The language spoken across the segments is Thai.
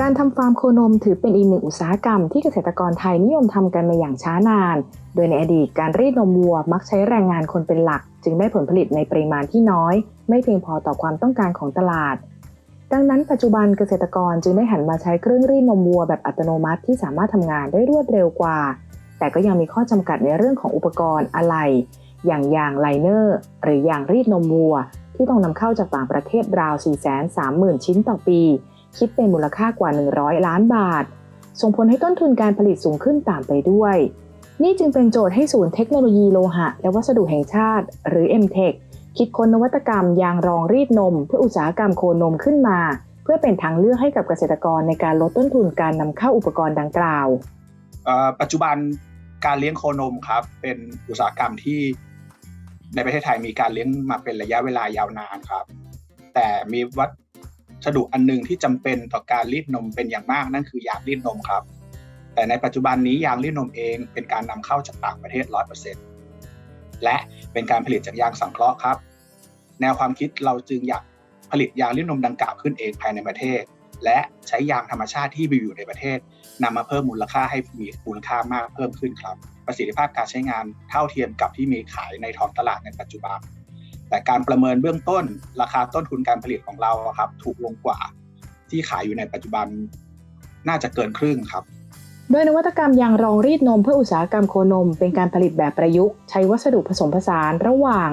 การทำฟาร์มโคนมถือเป็นอีกหนึ่งอุตสาหกรรมที่เกษตรกรไทยนิยมทำกันมาอย่างช้านาน โดยในอดีตการรีดนมวัวมักใช้แรงงานคนเป็นหลัก จึงได้ผลผลิตในปริมาณที่น้อย ไม่เพียงพอต่อความต้องการของตลาด ดังนั้นปัจจุบันเกษตรกรจึงได้หันมาใช้เครื่องรีดนมวัวแบบอัตโนมัติที่สามารถทำงานได้รวดเร็วกว่า แต่ก็ยังมีข้อจำกัดในเรื่องของอุปกรณ์อะไหล่อย่างยางไลเนอร์หรือยางรีดนมวัว ที่ต้องนำเข้าจากต่างประเทศราว 430,000 ชิ้นต่อปี คิดเป็นมูลค่ากว่า 100 ล้านบาท ส่งผลให้ต้นทุนการผลิตสูงขึ้นตามไปด้วย นี่จึงเป็นโจทย์ให้ศูนย์เทคโนโลยีโลหะ และวัสดุแห่งชาติ หรือ MTech คิดค้นนวัตกรรมยางรองรีดนม เพื่ออุตสาหกรรมโคนมขึ้นมา เพื่อเป็นทางเลือกให้กับเกษตรกรในการลดต้นทุนการนำเข้าอุปกรณ์ดังกล่าว ปัจจุบันการเลี้ยงโคนมครับเป็นอุตสาหกรรมที่ในประเทศไทยมีการเลี้ยงมาเป็นระยะเวลายาวนานครับ แต่มีวั สดุอันหนึงที่จำเป็นต่อการรีดนมเป็นอย่างมากนั่นคือยางรีดนมครับ แต่ในปัจจุบันนี้ยางรีดนมเองเป็นการนำเข้าจากต่างประเทศ 100%และเป็นการผลิตจากยางสังเคราะห์ครับ แนวความคิดเราจึงอยากผลิตยางรีดนมดังกล่าวขึ้นเองภายในประเทศ และใช้ยางธรรมชาติที่มีอยู่ในประเทศนำมาเพิ่มมูลค่าให้มีมูลค่ามากเพิ่มขึ้นครับ ประสิทธิภาพการใช้งานเท่าเทียมกับที่มีขายในท้องตลาดในปัจจุบัน แต่การประเมินเบื้องต้นราคาต้นทุนการผลิตของเราครับ ถูกลงกว่าที่ขายอยู่ในปัจจุบันน่าจะเกินครึ่งครับโดยนวัตกรรมยางรองรีดนมเพื่ออุตสาหกรรมโคนม เป็นการผลิตแบบประยุกต์ ใช้วัสดุผสมผสานระหว่าง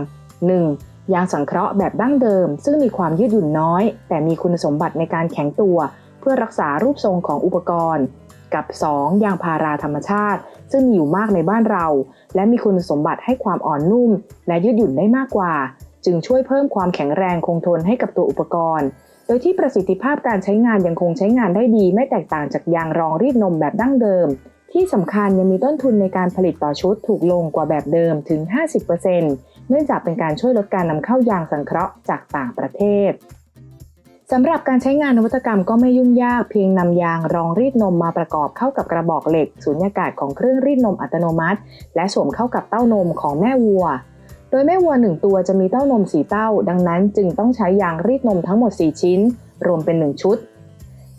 1. ยางสังเคราะห์แบบดั้งเดิม ซึ่งมีความยืดหยุ่นน้อย แต่มีคุณสมบัติในการแข็งตัว เพื่อรักษารูปทรงของอุปกรณ์ กับ 2. ยางพาราธรรมชาติ ซึ่งมีอยู่มากในบ้านเรา และมีคุณสมบัติให้ความอ่อนนุ่ม และยืดหยุ่นได้มากกว่า จึงช่วยเพิ่มความแข็งแรงคงทนให้กับตัวอุปกรณ์ โดยที่ประสิทธิภาพการใช้งานยังคงใช้งานได้ดี ไม่แตกต่างจากยางรองรีดนมแบบดั้งเดิม ที่สำคัญยังมีต้นทุนในการผลิตต่อชุดถูกลงกว่าแบบเดิมถึง 50%เนื่องจากเป็นการช่วยลดการนำเข้ายางสังเคราะห์จากต่างประเทศสำหรับการใช้งานนวัตกรรมก็ไม่ยุ่งยากเพียงนำยางรองรีดนมมาประกอบเข้ากับกระบอกเหล็ก สูญญากาศของเครื่องรีดนมอัตโนมัติ และสวมเข้ากับเต้านมของแม่วัว โดยแม่วัวหนึ่งตัวจะมีเต้านมสีเต้า ดังนั้นจึงต้องใช้ยางรีดนมทั้งหมด 4 ชิ้น รวมเป็น 1 ชุด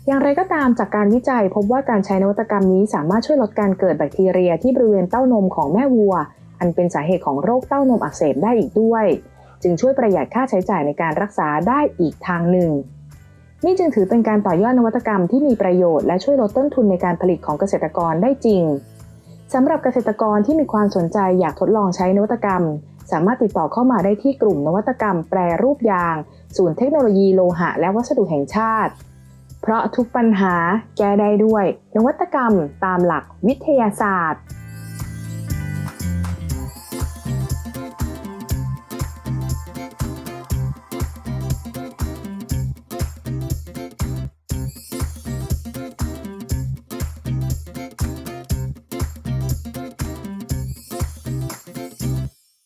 อย่างไรก็ตามจากการวิจัยพบว่าการใช้นวัตกรรมนี้สามารถช่วยลดการเกิดแบคทีเรียที่บริเวณเต้านมของแม่วัว อันเป็นสาเหตุของโรคเต้านมอักเสบได้อีกด้วย จึงช่วยประหยัดค่าใช้จ่ายในการรักษาได้อีกทางหนึ่ง นี่จึงถือเป็นการต่อยอดนวัตกรรมที่มีประโยชน์และช่วยลดต้นทุนในการผลิตของเกษตรกรได้จริงสำหรับเกษตรกรที่มีความสนใจอยากทดลองใช้นวัตกรรม สามารถติดต่อเข้ามาได้ที่กลุ่มนวัตกรรมแปรรูปยาง ศูนย์เทคโนโลยีโลหะ และวัสดุแห่งชาติ เพราะทุกปัญหาแก้ได้ด้วย นวัตกรรมตามหลักวิทยาศาสตร์